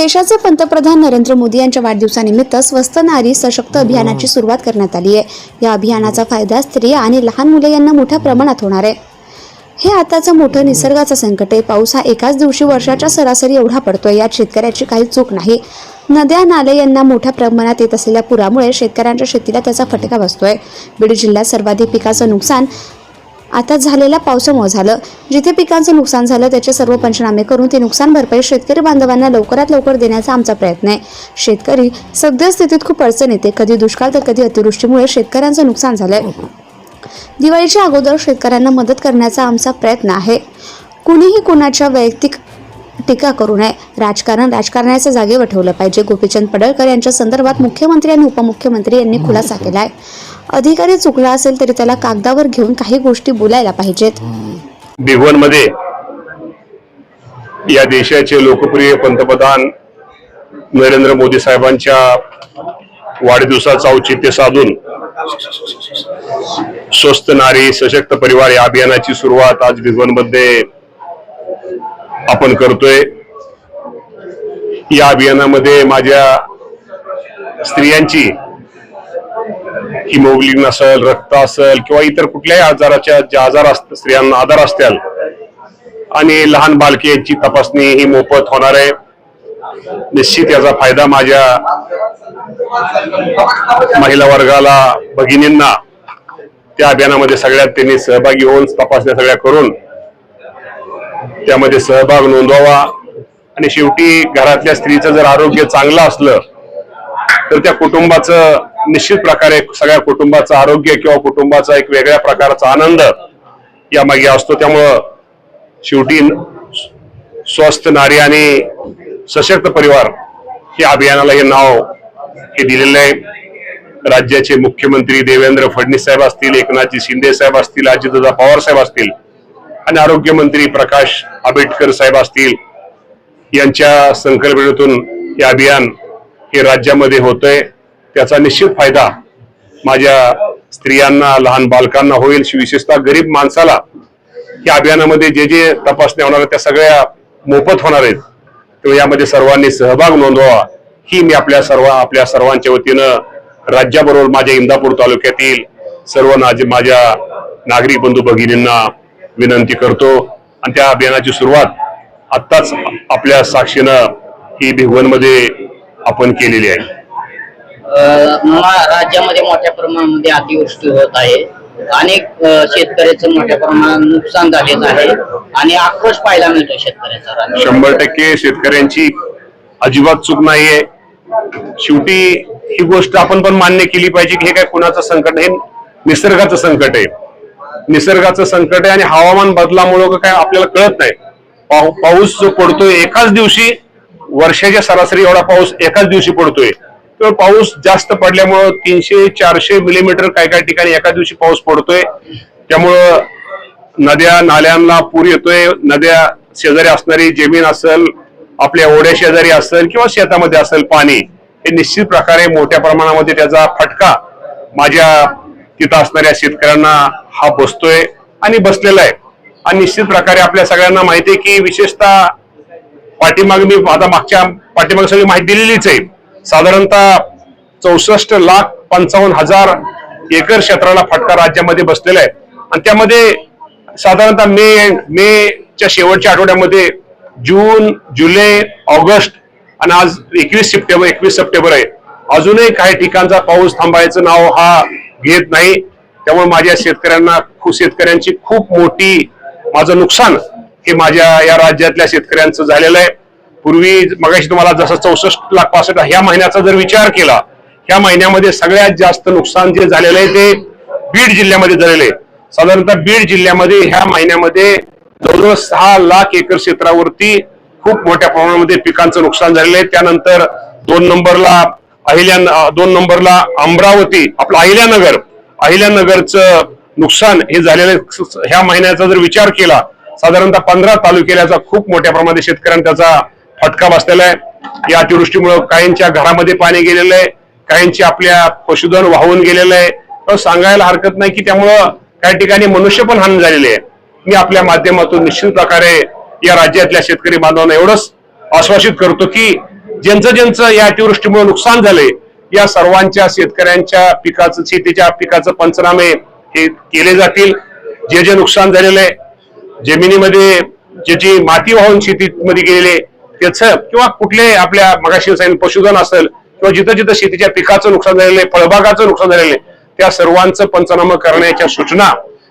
देशाचे पंतप्रधान नरेंद्र मोदी यांच्या वाढदिवसानिमित्त स्वस्त नारी सशक्त अभियानाची सुरुवात करण्यात आली आहे. या अभियानाचा फायदा स्त्रिया आणि लहान मुले यांना मोठ्या प्रमाणात होणार आहे. हे आताचं मोठं निसर्गाचं संकट आहे. पाऊस हा एकाच दिवशी वर्षाच्या सरासरी एवढा पडतोय. यात शेतकऱ्याची काही चूक नाही. नद्या नाले यांना मोठ्या प्रमाणात येत असलेल्या पुरामुळे शेतकऱ्यांच्या शेतीला त्याचा फटका बसतोय. बीड जिल्ह्यात सर्वाधिक पिकाचं नुकसान आता झालेल्या पावसामुळे झालं. जिथे पिकांचं नुकसान झालं त्याचे सर्व पंचनामे करून ते नुकसान भरपाई शेतकरी बांधवांना लवकरात लवकर देण्याचा आमचा प्रयत्न आहे. शेतकरी सद्यस्थितीत खूप अडचण येते कधी दुष्काळ तर कधी अतिवृष्टीमुळे शेतकऱ्यांचं नुकसान झालंय. दिवाळीच्या अगोदर शेतकऱ्यांना मदत करण्याचा आमचा प्रयत्न आहे. कुणीही कुणाच्या वैयक्तिक टीका करू नये. राजकारण राजकारणाच्या जागेवर ठेवलं पाहिजे. गोपीचंद पडळकर यांच्या संदर्भात मुख्यमंत्री आणि उपमुख्यमंत्री यांनी खुलासा केला आहे अधिकारी चुकला असेल तरी त्याला कागदावर घेऊन काही गोष्टी बोलायला पाहिजेत. भिगवणमध्ये या देशाचे लोकप्रिय पंतप्रधान नरेंद्र मोदी साहेबांच्या वाढदिवसाचं औचित्य साधून स्वस्त नारी सशक्त परिवार या अभियानाची सुरुवात आज भिगवणमध्ये आपण करतोय. या अभियानामध्ये माझ्या स्त्रियांची हिमोग्लिन असेल रक्त असेल किंवा इतर कुठल्याही आजाराच्या ज्या आजार असत स्त्रियांना आजार असतील आणि लहान बालके यांची तपासणी ही मोफत होणार आहे. निश्चित याचा फायदा माझ्या महिला वर्गाला भगिनींना त्या अभियानामध्ये सगळ्यात त्यांनी सहभागी होऊन तपासण्या सगळ्या करून त्यामध्ये सहभाग नोंदवावा. आणि शेवटी घरातल्या स्त्रीचं जर आरोग्य चांगलं असलं तर त्या कुटुंबाचं निश्चित प्रकारे सगळ्या कुटुंबाचं आरोग्य किंवा कुटुंबाचा एक वेगळ्या प्रकारचा आनंद यामागे असतो. त्यामुळं शेवटी स्वस्थ नारी आणि सशक्त परिवार या अभियानाला हे नाव हे दिलेलं आहे. राज्याचे मुख्यमंत्री देवेंद्र फडणवीस साहेब असतील एकनाथजी शिंदे साहेब असतील अजितदादा पवार साहेब असतील आणि आरोग्यमंत्री प्रकाश आंबेडकर साहेब असतील यांच्या संकल्पनेतून हे अभियान हे राज्यामध्ये होतंय. त्याचा निश्चित फायदा माझ्या स्त्रियांना लहान बालकांना होईल. विशेषतः गरीब माणसाला या अभियानामध्ये जे जे तपासण्या होणार त्या सगळ्या मोफत होणार आहेत. तेव्हा यामध्ये सर्वांनी सहभाग नोंदवावा ही मी आपल्या सर्व आपल्या सर्वांच्या वतीनं राज्याबरोबर माझ्या इंदापूर तालुक्यातील सर्व माझ्या नागरिक बंधू भगिनींना विनंती करतो. आणि त्या अभियानाची सुरुवात आत्ताच आपल्या साक्षीनं ही भिगवणमध्ये आपण केलेली आहे. राज्यामध्ये मोठ्या प्रमाणामध्ये अतिवृष्टी होत आहे. अनेक शेतकऱ्याचं मोठ्या प्रमाणात नुकसान झालेलं आहे. आणि आक्रोश पाहायला मिळतो शेतकऱ्याचा. शंभर टक्के शेतकऱ्यांची अजिबात चूक नाहीये. शेवटी ही गोष्ट आपण पण मान्य केली पाहिजे की हे काय कुणाचं संकट आहे? निसर्गाचं संकट आहे. निसर्गाचं संकट आहे आणि हवामान बदलामुळं काय आपल्याला कळत नाही. पाऊ- पाऊस जो पडतोय एकाच दिवशी वर्षाच्या सरासरी एवढा पाऊस एकाच दिवशी पडतोय. तर पाऊस जास्त पडल्यामुळं तीनशे चारशे मिलीमीटर काय काय ठिकाणी एका दिवशी पाऊस पडतोय. त्यामुळं नद्या नाल्यांना पूर येतोय. नद्या शेजारी असणारी जमीन असेल आपल्या ओढ्या शेजारी असेल किंवा शेतामध्ये असेल पाणी हे निश्चित प्रकारे मोठ्या प्रमाणामध्ये त्याचा फटका माझ्या तिथं असणाऱ्या शेतकऱ्यांना हा बसतोय आणि बसलेला आहे. आणि निश्चित प्रकारे आपल्या सगळ्यांना माहिती आहे की विशेषतः पाठीमाग मी आता मागच्या पाठीमाग सगळी माहिती दिलेलीच आहे. साधारणतः चौसष्ट लाख पंचावन्न हजार एकर क्षेत्राला फटका राज्यामध्ये बसलेला आहे. आणि त्यामध्ये साधारणतः मे मेच्या शेवटच्या आठवड्यामध्ये जून जुलै ऑगस्ट आणि आज एकवीस सप्टेंबर एकवीस सप्टेंबर आहे. अजूनही काही ठिकाणचा पाऊस थांबायचं नाव हा घेत नाही. त्यामुळे माझ्या शेतकऱ्यांना शेतकऱ्यांची खूप मोठी माझं नुकसान हे माझ्या या राज्यातल्या शेतकऱ्यांचं झालेलं आहे. पूर्वी मगाशी तुम्हाला जसं चौसष्ट लाख पासष्ट ह्या महिन्याचा जर विचार केला ह्या महिन्यामध्ये सगळ्यात जास्त नुकसान जे झालेलं आहे ते बीड जिल्ह्यामध्ये झालेलं आहे. साधारणतः बीड जिल्ह्यामध्ये ह्या महिन्यामध्ये जवळजवळ सहा लाख एकर क्षेत्रावरती खूप मोठ्या प्रमाणामध्ये पिकांचं नुकसान झालेलं आहे. त्यानंतर दोन नंबरला अहिल्या दोन नंबरला अमरावती आपलं अहिल्यानगर. अहिल्यानगरचं नुकसान हे झालेलं ह्या महिन्याचा जर विचार केला साधारणतः पंधरा तालुक्याचा खूप मोठ्या प्रमाणात शेतकऱ्यांना त्याचा फटका बसलेला आहे. या अतिवृष्टीमुळे काहींच्या घरामध्ये पाणी गेलेलं आहे काहींची आपल्या पशुधन वाहून गेलेलं आहे. तर सांगायला हरकत नाही की त्यामुळं काही ठिकाणी मनुष्य पण हानी झालेली आहे. मी आपल्या माध्यमातून निश्चित प्रकारे या राज्यातल्या शेतकरी बांधवांना एवढंच आश्वासित करतो की ज्यांचं ज्यांचं या अतिवृष्टीमुळे नुकसान झालंय या सर्वांच्या शेतकऱ्यांच्या पिकाचं शेतीच्या पिकाचं पंचनामे हे केले जातील. जे जे नुकसान झालेलं आहे जमिनीमध्ये ज्याची माती वाहून शेतीमध्ये गेलेले त्याचं किंवा कुठले आपल्या मगाशी पशुधन असेल किंवा जिथं जिथं शेतीच्या पिकाचं नुकसान झालेलं आहे फळबागाचं नुकसान झालेलं आहे त्या सर्वांचं पंचनामा करण्याच्या सूचना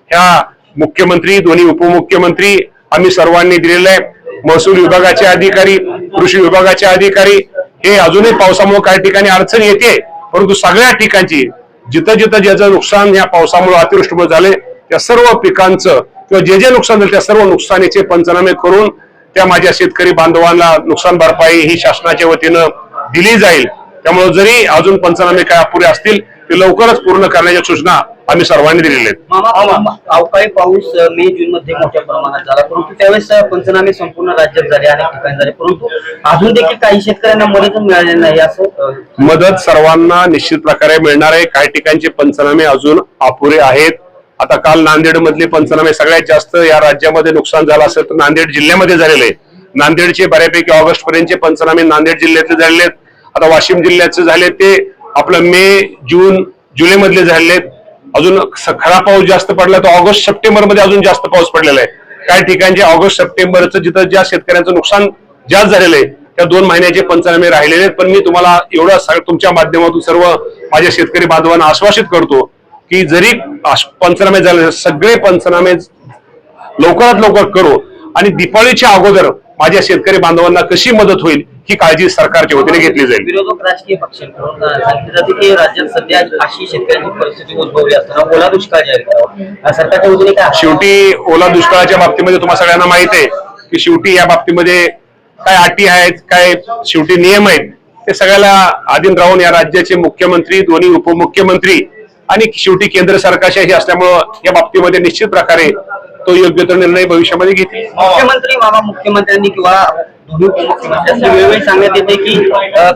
ह्या मुख्यमंत्री दोन्ही उपमुख्यमंत्री आम्ही सर्वांनी दिलेल्या आहे महसूल विभागाचे अधिकारी कृषी विभागाचे अधिकारी हे अजूनही पावसामुळे काही ठिकाणी अडचण येते परंतु सगळ्या ठिकाणची जिथं जिथं ज्याचं नुकसान या पावसामुळे अतिवृष्टीमुळे झाले त्या सर्व पिकांचं किंवा जे जे नुकसान झालं त्या सर्व नुकसानीचे पंचनामे करून त्या माझ्या शेतकरी बांधवांना नुकसान भरपाई ही शासनाच्या वतीनं दिली जाईल. त्यामुळे जरी अजून पंचनामे काय अपुरे असतील ते लवकरच पूर्ण करण्याच्या सूचना आम्ही सर्वांनी दिलेल्या आहेत. मामा अवकाळी पाऊस मे जून मध्ये मोठ्या प्रमाणात झाला. परंतु त्यावेळेस पंचनामे संपूर्ण राज्यात झाले अनेक ठिकाणी झाले. परंतु अजून देखील काही शेतकऱ्यांना मदत मिळालेली नाही असं मदत सर्वांना निश्चित प्रकारे मिळणार आहे. काही ठिकाणचे पंचनामे अजून अपुरे आहेत. आता काल नांदेड मधले पंचनामे सगळ्यात जास्त या राज्यामध्ये नुकसान झालं असेल तर नांदेड जिल्ह्यामध्ये झालेले आहे. नांदेडचे बऱ्यापैकी ऑगस्ट पर्यंतचे पंचनामे नांदेड जिल्ह्यातले झालेले आहेत. आता वाशिम जिल्ह्याचे झाले ते आपलं मे जून जुलै मधले झालेले आहेत. अजून खरा पाऊस जास्त पडला तर ऑगस्ट सप्टेंबरमध्ये अजून जास्त पाऊस पडलेला आहे. काही ठिकाणचे ऑगस्ट सप्टेंबरचं जिथं ज्या शेतकऱ्यांचं नुकसान जास्त झालेलं आहे त्या दोन महिन्याचे पंचनामे राहिलेले आहेत. पण मी तुम्हाला एवढं तुमच्या माध्यमातून सर्व माझ्या शेतकरी बांधवांना आश्वासित करतो की जरी पंचनामे झाले सगळे पंचनामे लवकरात लवकर करू. आणि दिपाळीच्या अगोदर माझ्या शेतकरी बांधवांना कशी मदत होईल ही काळजी सरकारच्या वतीने घेतली जाईल. विरोधक राजकीय पक्षांकडून अ, सांगितले जाते की राज्यात सध्या अशी शेतकऱ्यांची परिस्थिती उद्भवली असताना ओला दुष्काळ जाहीर करावा सरकारच्या वतीने काय? शेवटी ओला दुष्काळाच्या बाबतीमध्ये तुम्हाला सगळ्यांना माहीत आहे की शेवटी या बाबतीमध्ये काय अटी आहेत काय शेवटी नियम आहेत ते सगळ्याला अधीन राहून या राज्याचे मुख्यमंत्री दोन्ही उपमुख्यमंत्री आणि शेवटी केंद्र सरकारच्याही असल्यामुळं या बाबतीमध्ये निश्चित प्रकारे तो योग्य तो निर्णय भविष्यामध्ये घेतील. मुख्यमंत्री मामा मुख्यमंत्र्यांनी किंवा वेळोवेळी सांगण्यात येते की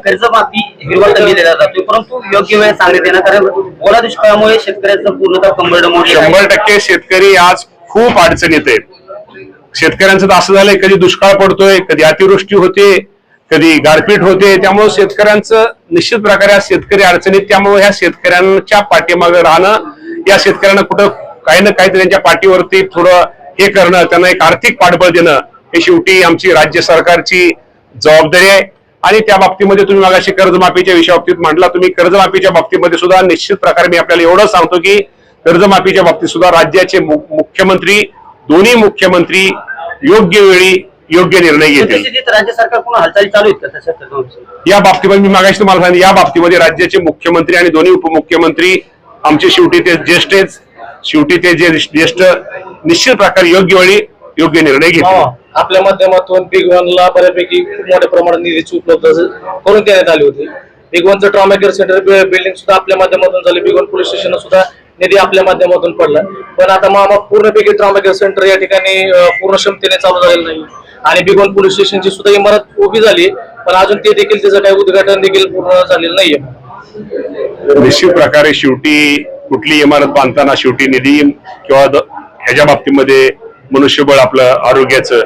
कर्जमाफी हिरवा दिलेला जातो परंतु योग्य वेळ सांगण्यात येणार कारण ओला दुष्काळामुळे शेतकऱ्याचं पूर्णतः कंबरड शंभर टक्के शेतकरी आज खूप अडचणीत आहेत शेतकऱ्यांचं तर असं झालंय कधी दुष्काळ पडतोय कधी अतिवृष्टी होते कधी गारपीट होते. त्यामुळे शेतकऱ्यांचं निश्चित प्रकारे शेतकरी अडचणीत. त्यामुळे ह्या शेतकऱ्यांच्या पाठीमागे राहणं या शेतकऱ्यांना कुठं काही ना काहीतरी त्यांच्या पाठीवरती थोडं हे करणं त्यांना एक आर्थिक पाठबळ देणं हे शेवटी आमची राज्य सरकारची जबाबदारी आहे. आणि त्या बाबतीमध्ये तुम्ही मागाशी कर्जमाफीच्या विषयाबाबतीत म्हटला तुम्ही कर्जमाफीच्या बाबतीमध्ये सुद्धा निश्चित प्रकारे मी आपल्याला एवढं सांगतो की कर्जमाफीच्या बाबतीत सुद्धा राज्याचे मुख्यमंत्री दोन्ही मुख्यमंत्री योग्य वेळी योग्य निर्णय घेतील. राज्य सरकार? या बाबतीमध्ये मी मागाशी तुम्हाला सांगितलं या बाबतीमध्ये राज्याचे मुख्यमंत्री आणि दोन्ही उपमुख्यमंत्री आमचे शेवटी ते ज्येष्ठ आहेत. शेवटी ते जे ज्येष्ठ निश्चित प्रकारे योग्य वेळी योग्य निर्णय घेतील. आपल्या माध्यमातून बिग वनला बऱ्यापैकी खूप मोठ्या प्रमाणात निधीची उपलब्ध करून देण्यात आली होती. बिग वनचं ट्रॉमा केअर सेंटर बिल्डिंग सुद्धा आपल्या माध्यमातून झाली. बिग वन पोलीस स्टेशन सुद्धा निधी आपल्या माध्यमातून पडला. पण आता मामा पूर्णपैकी ट्रॉमा केअर सेंटर या ठिकाणी पूर्ण क्षमतेने चालू झालेलं नाही आणि बिग वन पोलीस स्टेशनची सुद्धा इमारत उभी झाली पण अजून ते देखील त्याचं काही उद्घाटन देखील पूर्ण झालेलं नाहीये. निश्चित प्रकारे शेवटी कुठली इमारत बांधताना शेवटी निधी किंवा ह्याच्या बाबतीमध्ये मनुष्यबळ आपलं आरोग्याचं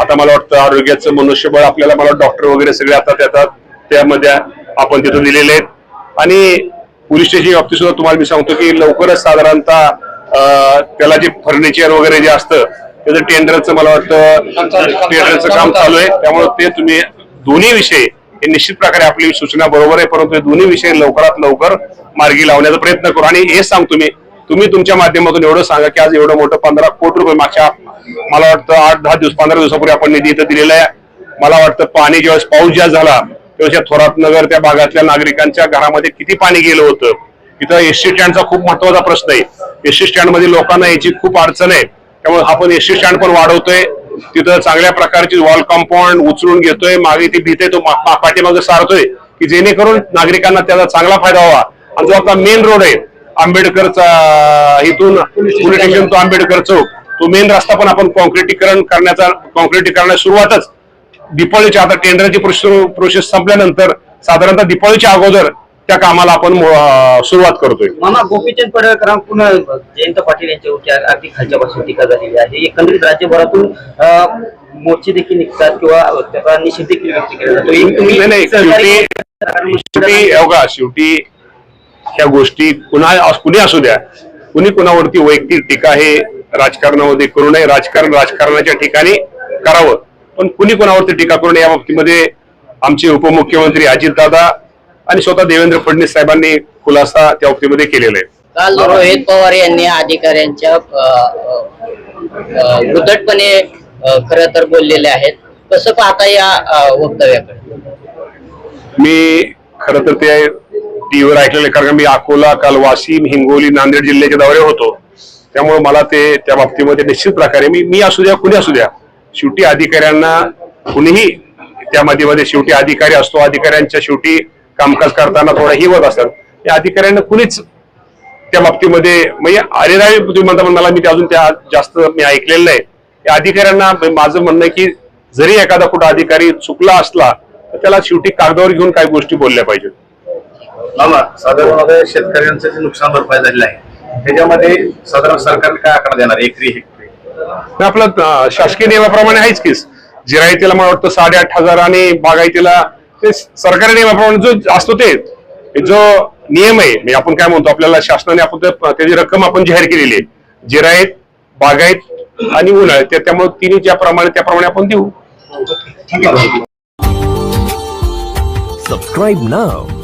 आता मला वाटतं आरोग्याचं मनुष्यबळ आपल्याला मला डॉक्टर वगैरे सगळे आता येतात त्यामध्ये आपण तिथं दिलेले आहेत. आणि पोलीस स्टेशनच्या बाबतीत सुद्धा तुम्हाला मी सांगतो की लवकरच साधारणतः त्याला जे फर्निचर वगैरे जे असतं त्याचं टेंडरचं मला वाटतं टेंडरचं काम चालू आहे. त्यामुळे ते तुम्ही दोन्ही विषय हे निश्चित प्रकारे आपली सूचना बरोबर आहे. परंतु हे दोन्ही विषय लवकरात लवकर मार्गी लावण्याचा प्रयत्न करू. आणि हे सांगतो मी तुम्ही तुमच्या माध्यमातून एवढं सांगा की आज एवढं मोठं पंधरा कोटी रुपये मागच्या मला वाटतं आठ दहा दिवस पंधरा दिवसापूर्वी आपण निधी इथं दिलेला आहे. मला वाटतं पाणी ज्यावेळेस पाऊस ज्या झाला त्यावेळेस या थोरात नगर त्या भागातल्या नागरिकांच्या घरामध्ये किती पाणी गेलं होतं? इथं एसटी स्टँडचा खूप महत्त्वाचा प्रश्न आहे. एसटी स्टँडमध्ये लोकांना याची खूप अडचण आहे. त्यामुळे आपण एसटी स्टँड पण वाढवतोय. तिथं चांगल्या प्रकारची वॉल कंपाऊंड उचलून घेतोय. मागे ती भीते तो पाठीमागे सारतोय की जेणेकरून नागरिकांना त्याचा चांगला फायदा व्हावा. आणि जो आपला मेन रोड आहे आंबेडकरचा इथून पोलीस स्टेशन तो आंबेडकर चौक. तो मेन रस्ता पण आपण कॉन्क्रिटीकरण करण्याचा कॉन्क्रिटीकरणाची सुरुवातच दीपावलीच्या आता टेंडरची प्रोसेस संपल्यानंतर साधारणतः दीपावलीच्या अगोदर त्या कामाला आपण सुरुवात करतोय. मामा गोपीचंद पडळकरांकडून जयंत पाटील यांच्यावरती अगदी खालच्यापासून टीका झालेली आहे. एकंदरीत राज्यभरातून मोर्चे देखील निघतात किंवा त्याचा निषेध देखील व्यक्त केला जातो. शेवटी ह्या गोष्टी कुणा कुणी असू द्या. कुणी कुणावरती वैयक्तिक टीका हे राजकारणामध्ये करू नये. राजकारण राजकारणाच्या ठिकाणी करावं. पण कुणी कुणावरती टीका करू नये या बाबतीमध्ये आमचे उपमुख्यमंत्री अजितदादा आणि स्वतः देवेंद्र फडणवीस साहेबांनी खुलासा त्या बाबतीमध्ये केलेला आहे. काल रोहित पवार यांनी अधिकाऱ्यांच्या उद्धटपणे खर तर बोललेले आहेत. कसं पाहता या वक्तव्याकडे? मी खर तर ते टीव्हीवर ऐकलेलं आहे, कारण का मी अकोला काल वाशिम हिंगोली नांदेड जिल्ह्याच्या दौरे होतो. त्यामुळे मला ते त्या बाबतीमध्ये निश्चित प्रकारे मी मी असू द्या कुणी असू द्या शेवटी अधिकाऱ्यांना कुणीही त्या मध्ये शेवटी अधिकारी असतो अधिकाऱ्यांच्या शेवटी कामकाज करताना थोडा ही होत असतात. या अधिकाऱ्यांना कुणीच त्या बाबतीमध्ये म्हणजे अरेरावी तुम्ही म्हणता पण मला मी अजून त्या जास्त मी ऐकलेलं नाही. या अधिकाऱ्यांना माझं म्हणणं आहे की जरी एखादा कुठं अधिकारी चुकला असला तर त्याला शेवटी कागदावर घेऊन काही गोष्टी बोलल्या पाहिजेत. मामा साधारण शेतकऱ्यांचं जे नुकसान भरपाई झालेलं आहे त्याच्यामध्ये साधारण सरकारने काय आकडा देणार एकरी हेक्टरी? आपलं शासकीय नियमाप्रमाणे आहेच की जिरायतीला मला वाटतं साडेआठ हजार आणि बागायतीला ते सरकारी नियमाप्रमाणे जो असतो ते जो नियम आहे म्हणजे आपण काय म्हणतो आपल्याला शासनाने आपण ते- त्याची रक्कम आपण जाहीर केलेली आहे. जिरायत बागायत आणि उन्हाळ्यात त्या- त्यामुळे तिन्ही ज्याप्रमाणे त्याप्रमाणे आपण देऊ. Subscribe now.